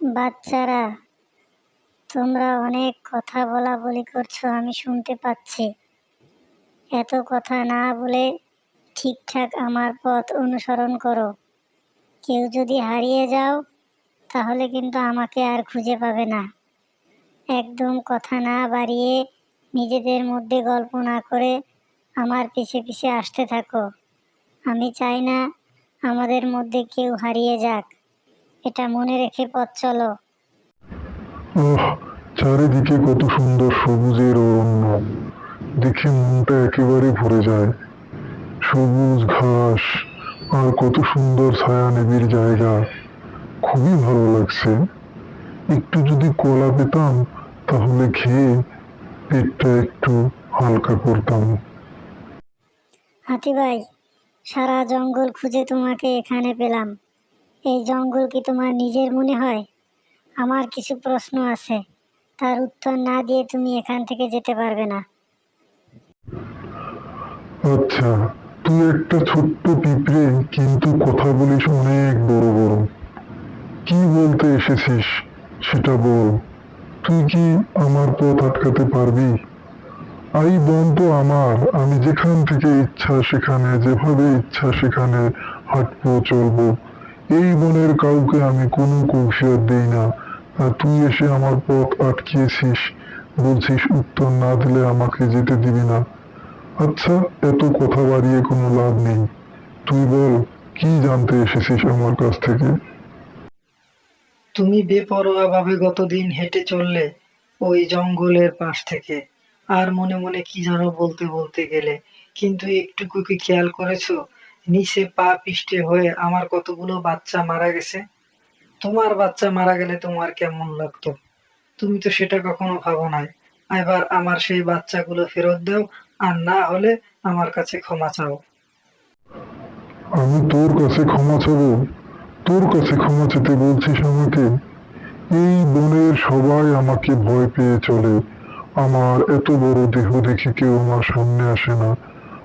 বাচ্চারা, তোমরা অনেক কথা বলা বলি করছ, আমি শুনতে পাচ্ছি। এত কথা না বলে ঠিকঠাক আমার পথ অনুসরণ করো। কেউ যদি হারিয়ে যাও, তাহলে কিন্তু আমাকে আর খুঁজে পাবে না। একদম কথা না বাড়িয়ে নিজেদের মধ্যে গল্প না করে আমার পিছে পিছে আসতে থাকো। আমি চাই না আমাদের মধ্যে কেউ হারিয়ে যাক। এটা মনে রেখে পথ চলো। আহ চারিদিকে কত সুন্দর সবুজের অরণ্য। দেখে মনটা একেবারে ভরে যায়। সবুজ ঘাস আর কত সুন্দর ছায়া নেবির জায়গা। খুবই ভালো লাগছে। একটু যদি কলা পেতাম তাহলে খেয়ে পেটটা একটু হালকা করতাম। হাতি ভাই সারা জঙ্গল খুঁজে তোমাকে এখানে পেলাম। এই জঙ্গল কি তোমার নিজের মনে হয়? আমার কিছু প্রশ্ন আছে। তার উত্তর না দিয়ে তুমি এখান থেকে যেতে পারবে না। আচ্ছা তুই একটা ছোট্ট পিঁপড়ে, কিন্তু কথা বলিস অনেক বড় বড়। কি বলতে এসেছিস সেটা বল। তুই কি আমার পথ আটকাতে পারবি? এই বন তো আমার, আমি যেখান থেকে ইচ্ছা সেখানে, যেভাবে ইচ্ছা সেখানে হাঁটবো, চলবো। এই বনের কাউকে আমি কোনো কৌশল দিই না। আর তুই এসে আমার পথ আটকিয়েছিস, বলছিস উত্তর না দিলে আমাকে যেতে দিবি না। আচ্ছা এত কথা বাড়িয়ে কোনো লাভ নেই। তুই বল, কি জানতে এসেছিস আমার কাছ থেকে? তুমি বেপরোয়াভাবে গতদিন হেঁটে চললে ওই জঙ্গলের পাশ থেকে। আর মনে মনে কি যেন বলতে বলতে গেলে, কিন্তু একটুকু কি খেয়াল করেছ? নিচে পা পিষ্টে হয়ে আমার কতগুলো বাচ্চা মারা গেছে? তোমার বাচ্চা মারা গেলে তোমার কেমন লাগতো? তুমি তো সেটা কখনো ভাবো নাই। এবার আমার সেই বাচ্চাগুলো ফেরত দাও, আর না হলে আমার কাছে ক্ষমা চাও। আমি তোর কাছে ক্ষমা চাবো? তোর কাছে ক্ষমা চেতে বলছিস আমাকে? এই বনের সবাই আমাকে ভয় পেয়ে চলে। আমার এত বড় দেহ দেখে কেউ আমার সামনে আসে না।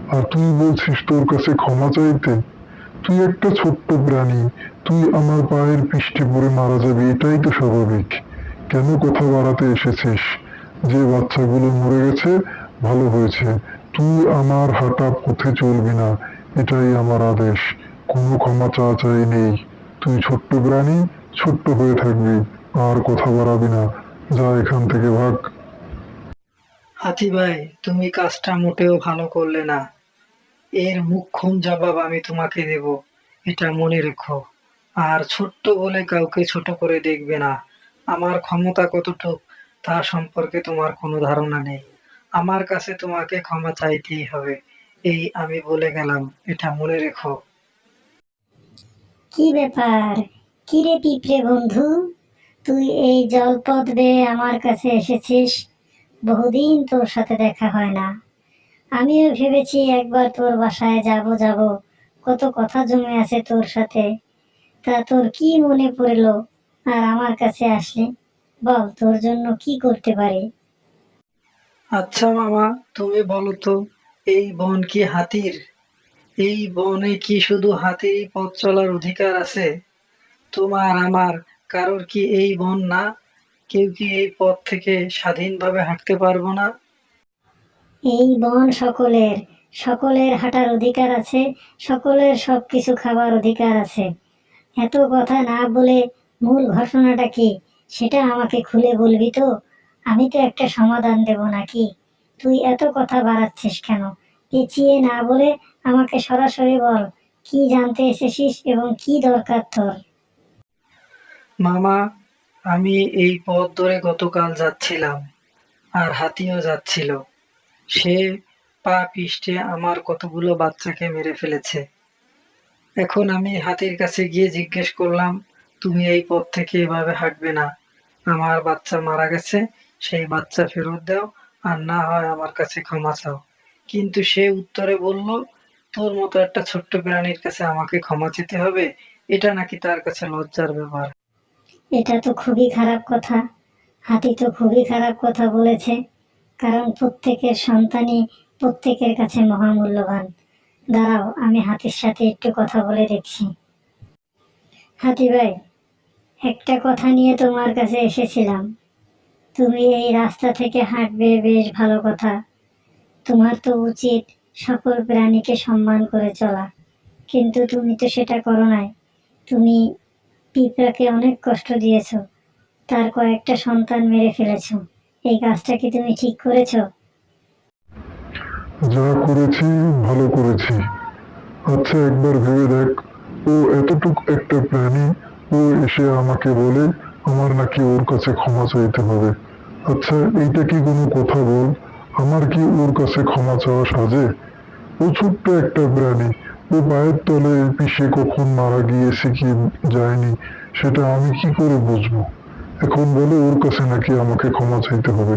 আর তুই বলছিস তোর কাছে ক্ষমা চাইতে? তুই একটা ছোট্ট প্রাণী, তুই আমার পায়ের পৃষ্ঠে পড়ে মারা যাবি, এটাই তো স্বাভাবিক। কেন কথা বাড়াতে এসেছিস? যে বাচ্চাগুলো মরে গেছে, ভালো হয়েছে। তুই আমার হাঁটা পথে চলবি না, এটাই আমার আদেশ। কোনো ক্ষমা চাওয়া চাই নেই। তুই ছোট্ট প্রাণী, ছোট্ট হয়ে থাকবি, আর কথা বাড়াবি না। যা এখান থেকে ভাগ। হাতি ভাই, তুমি কাজটা মোটেও ভালো করলে না। এর মুখ্যম জবাব আমি তোমাকে দেব। এটা মনে রেখো। আর ছোট্ট বলে কাউকে ছোট করে দেখবে না। আমার ক্ষমতা কতটুক, তা সম্পর্কে তোমার কোনো ধারণা নেই। আমার কাছে তোমাকে ক্ষমা চাইতেই হবে। এই আমি বলে গেলাম, এটা মনে রেখো। কি ব্যাপার? কি রে পিঁপড়ে বন্ধু? তুই এই জলপথ বেয়ে আমার কাছে এসেছিস। বহুদিন তোর সাথে দেখা হয় না। আমিও ভেবেছি একবার তোর বাসায় যাব যাব। কত কথা জমে আছে তোর সাথে। তা তোর কি মনে পড়ল আর আমার কাছে আসলি? বল, তোর জন্য কি করতে পারি? আচ্ছা মামা, তুমি বলো তো, এই বন কি হাতির? এই বনে কি শুধু হাতিরই পথ চলার অধিকার আছে? তোমার, আমার, কারোর কি এই বন না? কেউ কি এই পথ থেকে স্বাধীনভাবে হাঁটতে পারব না? এই বন সকলের সকলের হাঁটার অধিকার আছে, সকলের সব কিছু খাবার অধিকার আছে। এত কথা না বলে মূল ঘটনাটা কি? সেটা আমাকে খুলে বলবি তো? আমি তো একটা সমাধান দেব নাকি? তুই এত কথা বাড়াচ্ছিস কেন? পেঁচিয়ে না বলে আমাকে সরাসরি বল, কি জানতে এসেছিস এবং কি দরকার তোর? মামা, আমি এই পথ ধরে গতকাল যাচ্ছিলাম, আর হাতিও যাচ্ছিল। সে পা পিষ্টে আমার কতগুলো বাচ্চাকে মেরে ফেলেছে। এখন আমি হাতির কাছে গিয়ে জিজ্ঞেস করলাম, তুমি এই পথ থেকে এভাবে হাঁটবে না। আমার বাচ্চা মারা গেছে, সেই বাচ্চা ফেরত দাও, আর না হয় আমার কাছে ক্ষমা চাও। কিন্তু সে উত্তরে বলল, তোর মতো একটা ছোট্ট প্রাণীর কাছে আমাকে ক্ষমা চেতে হবে? এটা নাকি তার কাছে লজ্জার ব্যাপার? এটা তো খুবই খারাপ কথা। হাতি তো খুবই খারাপ কথা বলেছে। কারণ প্রত্যেকের সন্তানই প্রত্যেকের কাছে মহামূল্যবান। দাঁড়াও, আমি হাতির সাথে একটু কথা বলে দেখছি। হাতি ভাই, একটা কথা নিয়ে তোমার কাছে এসেছিলাম। তুমি এই রাস্তা থেকে হাঁটবে, বেশ ভালো কথা। তোমার তো উচিত সকল প্রাণীকে সম্মান করে চলা। কিন্তু তুমি তো সেটা করো নাই। তুমি পিঁপড়াকে অনেক কষ্ট দিয়েছ। তার কয়েকটা সন্তান মেরে ফেলেছো। এই কাজটা কি তুমি ঠিক করেছ? যা করেছি, ভালো করেছি। আচ্ছা একবার ভেবে দেখ। ও এতটুক একটা প্রাণী, ও এসে আমাকে বলে, আমার নাকি ওর কাছে ক্ষমা চাইতে হবে। আচ্ছা এইটা কি কোনো কথা বল? আমার কি ওর কাছে ক্ষমা চাওয়া সাজে? ও ছোট্ট একটা প্রাণী। ও পায়ের তলে পিষে কখন মারা গিয়েছে কি যায়নি সেটা আমি কি করে বুঝব? এখন বলে ওর কাছে নাকি আমাকে ক্ষমা চাইতে হবে।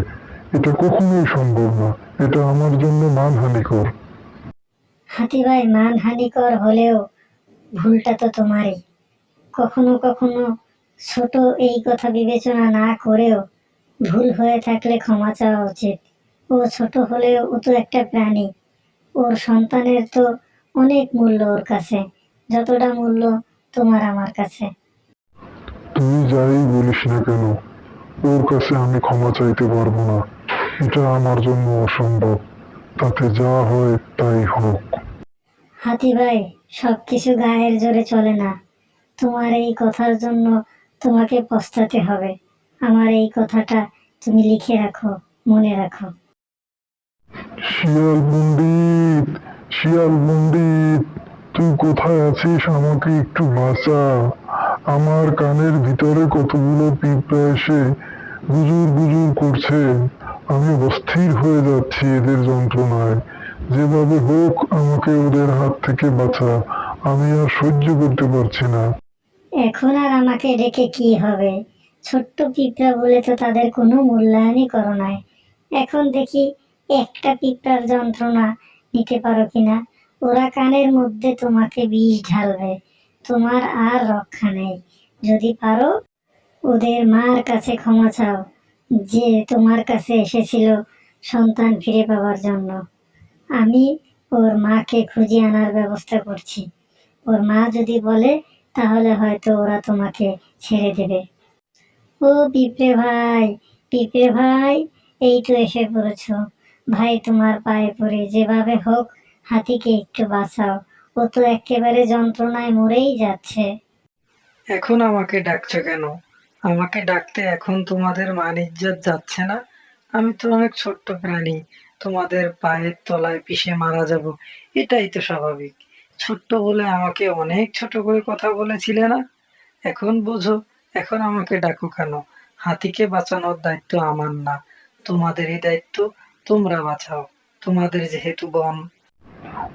এটা কখনোই সম্ভব না। এটা আমার জন্য মানহানিকর। হাতি ভাই, মানহানিকর হলেও ভুলটা তো তোমারই। কখনো কখনো ছোট এই কথা বিবেচনা না করেও ভুল হয়ে থাকলে ক্ষমা চাওয়া উচিত। ও ছোট হলেও ও তো একটা প্রাণী। ওর সন্তানের তো অনেক মূল্য ওর কাছে। যতটা মূল্য তোমার আমার কাছে। তুই যাই বলিস না কেন? ওর কাছে আমি ক্ষমা চাইতে পারব না। এটা আমার জন্য অসম্ভব। তাতে যা হয় তাই হোক। হাতি ভাই সব কিছু গায়ের জোরে চলে না। তোমার এই কথার জন্য তোমাকে পস্তাতে হবে। আমার এই কথাটা তুমি লিখে রাখো মনে রাখো। শিয়াল পণ্ডিত শিয়াল পণ্ডিত তুই কোথায় আছিস আমাকে একটু বাঁচা। আমার কানের ভিতরে কতগুলো পিঁপড়া এসে গুজুর গুজুর করছে। আমি অস্থির হয়ে যাচ্ছি এদের যন্ত্রণায়। যেভাবে হোক আমাকে ওদের হাত থেকে বাঁচা। আমি আর সহ্য করতে পারছি না। এখন আর আমাকে রেখে কি হবে? ছোট্ট পিঁপড়া বলে তো তাদের কোনো মূল্যায়নই করো নাই। এখন দেখি একটা পিঁপড়ার যন্ত্রণা নিতে পারো কিনা? ওরা কানের মধ্যে তোমাকে বিষ ঢালবে। তোমার আর রক্ষা নেই। যদি পারো, ওদের মার কাছে ক্ষমা চাও। যে তোমার কাছে এসেছিল সন্তান ফিরে পাওয়ার জন্য। আমি ওর মাকে খুঁজে আনার ব্যবস্থা করছি। ওর মা যদি বলে, তাহলে হয়তো ওরা তোমাকে ছেড়ে দেবে। ও পিঁপড়ে ভাই পিঁপড়ে ভাই, এই তো এসে পড়েছো। ভাই, তোমার পায়ে পড়ে যেভাবে হোক, হাতিকে একটু বাঁচাও। ও তো একেবারে যন্ত্রণায় মরেই যাচ্ছে। এখন আমাকে ডাকছো কেন? আমাকে ডাকতে এখন তোমাদের মান ইজ্জত যাচ্ছে না? আমি তো অনেক ছোট্ট প্রাণী, তোমাদের পায়ের তলায় পিষে মারা যাব, এটাই তো স্বাভাবিক। ছোট্ট বলে আমাকে অনেক ছোট করে কথা বলেছিলে না? এখন বোঝো, এখন আমাকে ডাকো কেন? হাতিকে বাঁচানোর দায়িত্ব আমার না। তোমাদেরই দায়িত্ব, তোমরা বাঁচাও। তোমাদের যেহেতু বন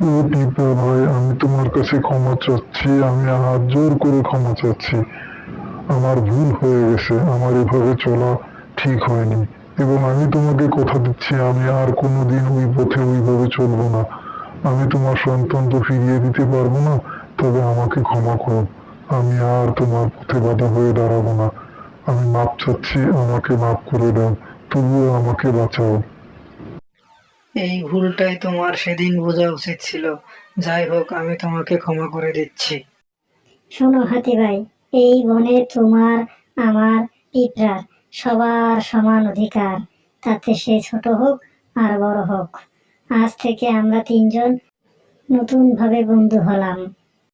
ভাই আমি তোমার কাছে ক্ষমা চাচ্ছি, আমি হাত জোর করে ক্ষমা চাচ্ছি। আমার ভুল হয়ে গেছে, আমার এভাবে চলা ঠিক হয়নি। এবং আমি তোমাকে কথা দিচ্ছি, আমি আর কোনোদিন ওই পথে ওইভাবে চলবো না। আমি তোমার সন্তান তো ফিরিয়ে দিতে পারব না, তবে আমাকে ক্ষমা করো। আমি আর তোমার পথে বাধা হয়ে দাঁড়াবো না। আমি মাপ চাচ্ছি, আমাকে মাফ করে দাও, তবুও আমাকে বাঁচাও। এই ভুলটাই তোমার সেদিন বোঝা উচিত ছিল। যাই হোক, আমি তোমাকে ক্ষমা করে দিচ্ছি। শোনো হাতি ভাই এই বনে তোমার আমার পিঁপড়ার সবার সমান অধিকার। তাতে সে ছোট হোক আর বড় হোক। আজ থেকে আমরা তিনজন নতুনভাবে বন্ধু হলাম।